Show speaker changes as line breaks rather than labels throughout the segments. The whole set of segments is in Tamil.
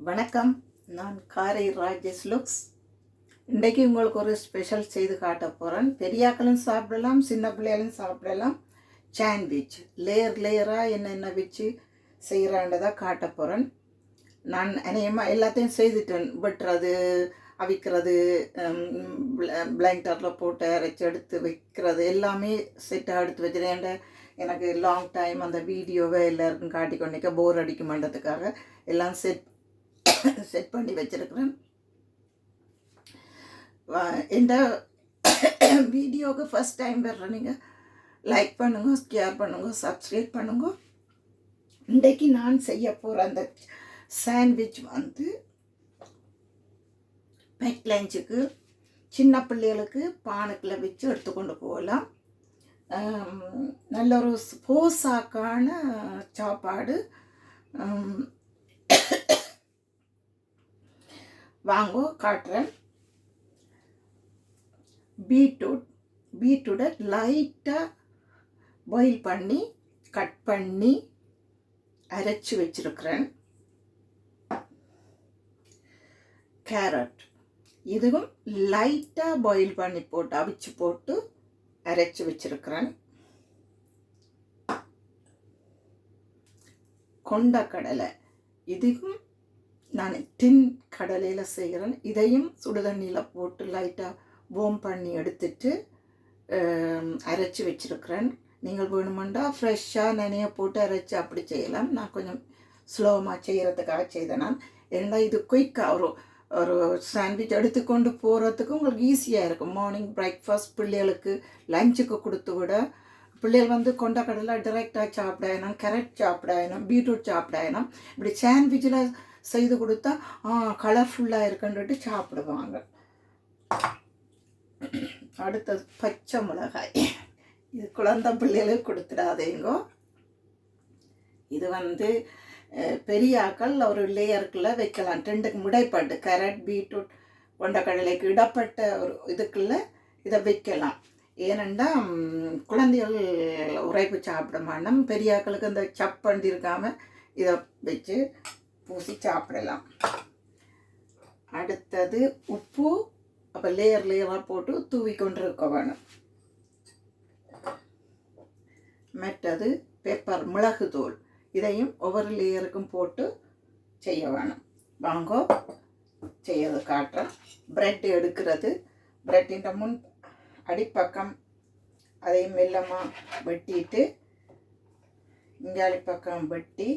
வணக்கம். நான் காரை ராஜேஷ் லுக்ஸ். இன்றைக்கு உங்களுக்கு ஒரு ஸ்பெஷல் செய்து காட்ட போகிறேன் பெரியாக்களும் சாப்பிடலாம் சின்ன பிள்ளைகளும் சாப்பிடலாம். சாண்ட்விச் லேயர் லேயராக என்னென்ன வச்சு செய்கிறான்றதை காட்ட போகிறேன் நான் அநேகமாக எல்லாத்தையும் செய்துட்டேன். வெட்டுறது அவிக்கிறது பிளாங்கெட்டில் போட்டு அரைச்சி எடுத்து வைக்கிறது எல்லாமே செட்டாக எடுத்து வச்சுருக்கேன் எனக்கு லாங் டைம் அந்த வீடியோவை எல்லாருக்கும் காட்டி கொண்டிருக்க போர் அடிக்குமான்றதுக்காக எல்லாம் செட் செட் பண்ணி வச்சுருக்கிறேன். இந்த வீடியோவுக்கு ஃபஸ்ட் டைம் வர்ற நீங்கள் லைக் பண்ணுங்க ஷேர் பண்ணுங்க சப்ஸ்கிரைப் பண்ணுங்க. இன்றைக்கு நான் செய்ய போகிற அந்த சாண்ட்விச் வந்து பெட் லஞ்சுக்கு சின்ன பிள்ளைகளுக்கு பானுக்குள்ள வச்சு எடுத்துக்கொண்டு போகலாம். நல்ல ஒரு போசாக்கான சாப்பாடு. வாங்கோ காட்டுறேன். பீட்ரூட் பீட்ரூட்டை லைட்டாக பாயில் பண்ணி கட் பண்ணி அரைச்சி வச்சுருக்கிறேன். கேரட் இதுவும் லைட்டாக பாயில் பண்ணி போட்டு அவிச்சு போட்டு அரைச்சி வச்சுருக்கிறேன். கொண்டக்கடலை. இதுவும் நான் டின் கடலையில் செய்கிறேன் இதையும் சுடுதண்ணியில் போட்டு லைட்டாக வோம் பண்ணி எடுத்துட்டு அரைச்சி வச்சுருக்கிறேன். நீங்கள் வேணுமெண்டா ஃப்ரெஷ்ஷாக நினைய போட்டு அரைச்சி அப்படி செய்யலாம். நான் கொஞ்சம் ஸ்லோமாக செய்கிறதுக்காக செய்தேன் நான். ஏன்னா இது குயிக்காக ஒரு ஒரு சாண்ட்விச் எடுத்துக்கொண்டு போகிறதுக்கு உங்களுக்கு ஈஸியாக இருக்கும். மார்னிங் பிரேக்ஃபாஸ்ட் பிள்ளைகளுக்கு லஞ்சுக்கு கொடுத்து விட பிள்ளைகள் வந்து கொண்டக்கடலை டைரெக்டாக சாப்பிடாயணும் கேரட் சாப்பிடாயணும் பீட்ரூட் சாப்பிடாயணும் இப்படி சாண்ட்விச்சில் செய்து கொடுத்தா கலர்ஃபுல்லாக இருக்குன்ட்டு சாப்பிடுவாங்க. அடுத்தது பச்சை மிளகாய். இது குழந்தை பிள்ளைகளுக்கு கொடுத்துடாதேங்கோ. இது வந்து பெரியாக்கள் ஒரு லேயருக்குள்ளே வைக்கலாம். ரெண்டுக்கு முடைப்பட்டு கேரட் பீட்ரூட் கொண்டக்கடலைக்கு இடப்பட்ட ஒரு இதுக்குள்ளே இதை வைக்கலாம். ஏனெண்டா குழந்தைகள் உரைப்பு சாப்பிட மாட்டோம். பெரியாக்களுக்கு இந்த சப்பண்டி இருக்காமல் இதை வச்சு பூசி சாப்பிடலாம். அடுத்தது உப்பு அப்போ லேயர் லேயராக போட்டு தூவி கொண்டு இருக்க வேணும். மற்றது பெப்பர் தூள். இதையும் ஒவ்வொரு லேயருக்கும் போட்டு செய்ய வேணும். வாங்கோ செய்யறது காட்டுறேன். ப்ரெட் எடுக்கிறது. ப்ரெட்டின் முன் அடிப்பக்கம் அதையும் மெல்லமாக வெட்டிட்டு இங்காலி பக்கம் வெட்டி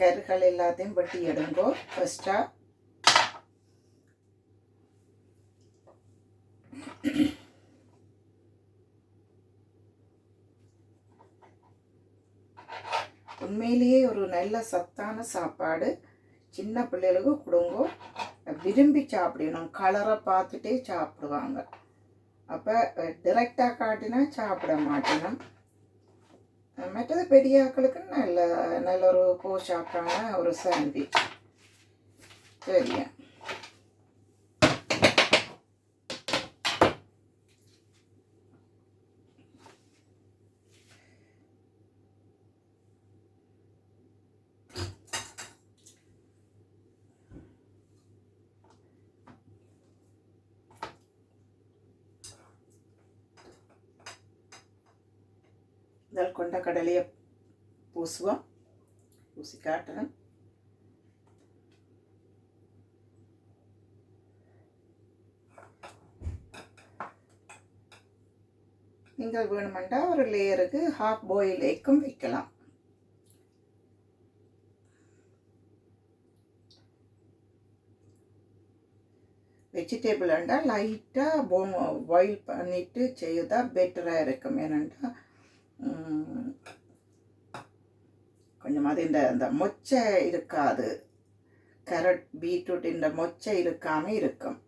கருகள் எல்லாத்தையும் வெட்டி எடுங்கோ. ஃபஸ்ட்டாக உண்மையிலேயே ஒரு நல்ல சத்தான சாப்பாடு. சின்ன பிள்ளைகளுக்கு கொடுங்கோ. விரும்பி சாப்பிடணும். கலரை பார்த்துட்டே சாப்பிடுவாங்க. அப்போ டிரெக்டாக காட்டினா சாப்பிட மாட்டேனும். மற்றது பெரியாக்களுக்கு நல்ல நல்ல ஒரு போஷாக்கான ஒரு சாண்ட்விச் சரியா? முதல் கொண்ட கடலையை பூசுவோம். பூசி காட்டுறேன் நீங்கள் வேணுமெண்டா ஒரு லேயருக்கு ஹாஃப் பாயில் எக்கும் வைக்கலாம். வெஜிடேபிள் இருந்தால் லைட்டாக போ பாயில் பண்ணிவிட்டு செய்யுதா பெட்டராக இருக்கும். ஏனெண்டா கொஞ்சமாவது இந்த இந்த மொச்சை இருக்காது. கேரட் பீட்ரூட் இந்த மொச்சை இருக்காமல் இருக்கும்.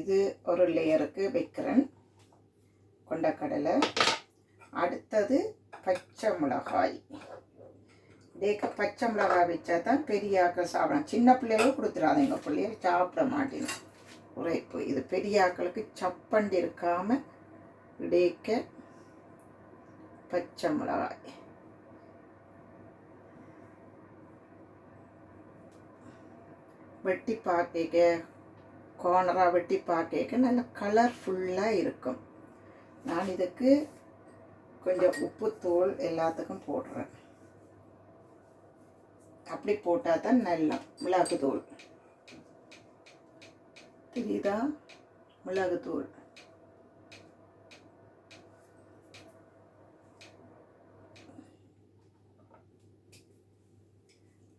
இது ஒரு லேயருக்கு வைக்கிறேன். கொண்டக்கடலை. அடுத்தது பச்சை மிளகாய். டேக்க பச்சை மிளகாய் வச்சா தான் பெரியாக்கள் சாப்பிடலாம். சின்ன பிள்ளைகளும் கொடுத்துடாதீங்க. பிள்ளைய சாப்பிட மாட்டேங்க உரைப்பு இது பெரியாக்களுக்கு சப்பண்டி இருக்காமல் டேக்க பச்சை மிளகாய் வெட்டி பார்க்க கார்னராக வெட்டி பார்க்க நல்ல கலர்ஃபுல்லாக இருக்கும் நான் இதுக்கு கொஞ்சம் உப்புத்தூள் எல்லாத்துக்கும் போடுறேன். அப்படி போட்டால் தான் நல்லா மிளகு தூள் தெரியுதா? தூள்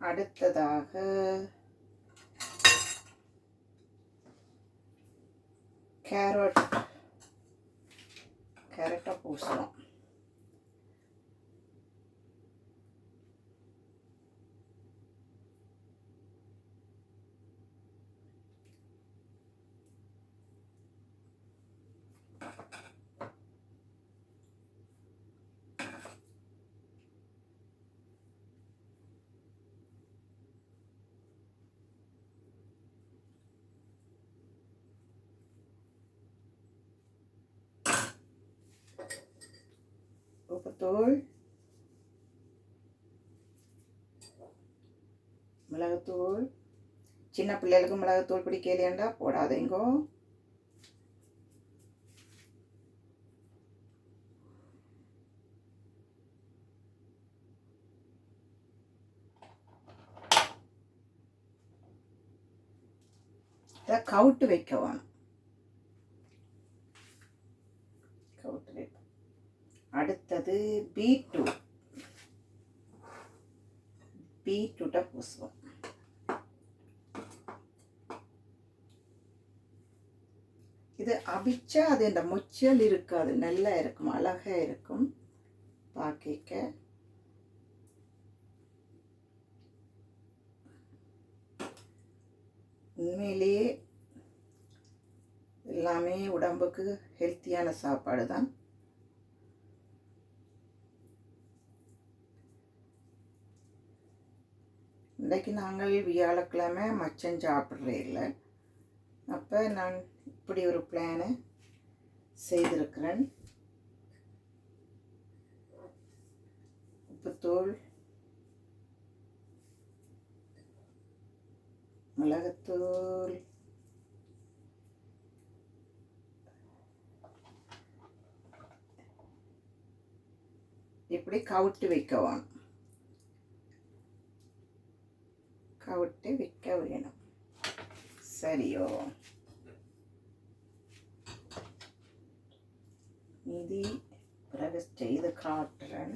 அடுத்ததாக கேரட். கேரட்டை பூசணும். உப்புத்தூள் மிளகுத்தூள். சின்ன பிள்ளைகளுக்கு மிளகுத்தூள் பிடிக்கலையாண்டா போடாதீங்கோ. இதை கவுட்டு வைக்க வேணும் கவுட்டு வைப்போம் அடுத்தது பீட்ரூட் பீட்ரூட்டை பூசுவோம். இது அவிச்சா அது இந்த முச்சல் இருக்காது. நல்லா இருக்கும். அழகாக இருக்கும். பார்க்க உண்மையிலேயே எல்லாமே உடம்புக்கு ஹெல்த்தியான சாப்பாடு தான் இன்றைக்கு நாங்கள் வியாழக்கிழமை மச்சம் சாப்பிட்றே இல்லை. அப்போ நான் இப்படி ஒரு பிளானை செய்திருக்கிறேன். உப்புத்தூள் மிளகுத்தூள் இப்படி கவுட்டு வைக்கவும் விட்டு விற்க வேணும் சரியோ. நிதி பிறகு செய்து காட்டுறேன்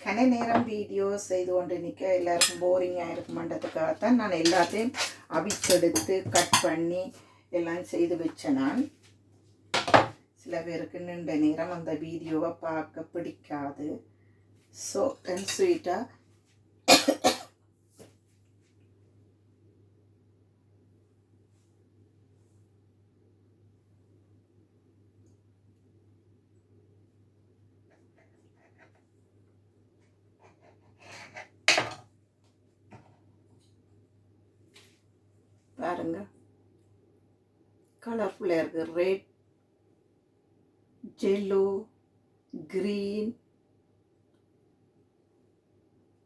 கன நேரம் வீடியோ செய்து கொண்டு நிற்க எல்லாருக்கும் போரிங்காக இருக்குமன்றதுக்காகத்தான் நான் எல்லாத்தையும் அவிச்செடுத்து கட் பண்ணி எல்லாம் செய்து வச்சேன் நான். சில பேருக்கு நீண்ட நேரம் அந்த வீடியோவை பார்க்க பிடிக்காது. ஸோ அண்ட் ஸ்வீட்டாக பாருங்க. கலர்ஃபுல்லாக இருக்குது ரெட் ஜெல்லோ க்ரீன்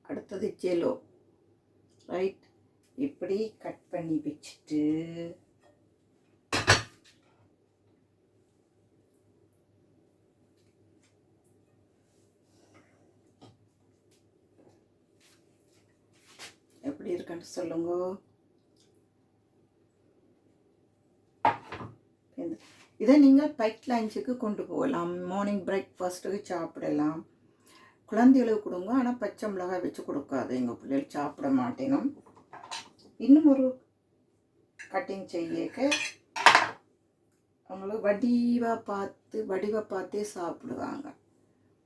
அடுத்தது ஜெல்லோ ரைட் இப்படி கட் பண்ணி வச்சுட்டு எப்படி இருக்கான்னு சொல்லுங்க. இந்த- இதை நீங்கள் பைக் லஞ்சுக்கு கொண்டு போகலாம். மார்னிங் பிரேக்ஃபாஸ்ட்டுக்கு சாப்பிடலாம். குழந்தைகளுக்கு கொடுங்க. ஆனால் பச்சை மிளகாய் வச்சு கொடுக்காது. எங்கள் பிள்ளைகள் சாப்பிட மாட்டேங்க இன்னும் ஒரு கட்டிங் செய்யக்க. அவங்களுக்கு வடிவாக பார்த்து வடிவாக பார்த்தே சாப்பிடுவாங்க.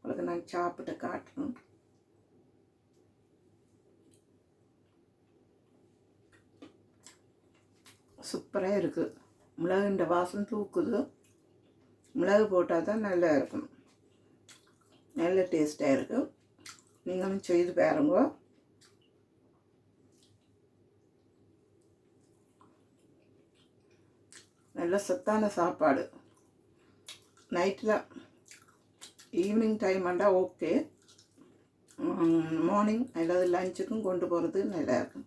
உங்களுக்கு நான் சாப்பிட்டு காட்டணும். சூப்பராக இருக்குது மிளகுன்ற வாசம் தூக்குது. மிளகு போட்டால் தான் நல்லா இருக்கும் நல்ல டேஸ்ட்டாக இருக்கும் நீங்களும் செய்து பாருங்க. நல்ல சத்தான சாப்பாடு. நைட்டில் ஈவினிங் டைம் ஆண்டா ஓகே. மார்னிங் அதாவது லஞ்சுக்கும் கொண்டு போகிறது நல்லாயிருக்கும் இருக்கும்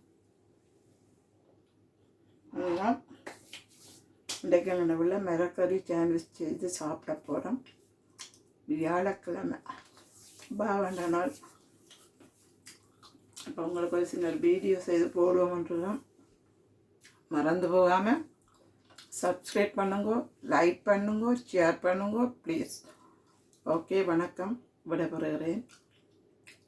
அதுதான் இன்றைக்கு நினைவில் மிரக்கறி சாண்ட்விச் செய்து சாப்பிட போகிறோம் வியாழக்கிழமை பாவண்ட நாள். இப்போ உங்களுக்கு ஒரு சின்ன வீடியோ செய்து போடுவோம்ன்றதும் மறந்து போகாமல் சப்ஸ்கிரைப் பண்ணுங்க லைக் பண்ணுங்க ஷேர் பண்ணுங்க ப்ளீஸ் ஓகே வணக்கம். விடைபெறுகிறேன்.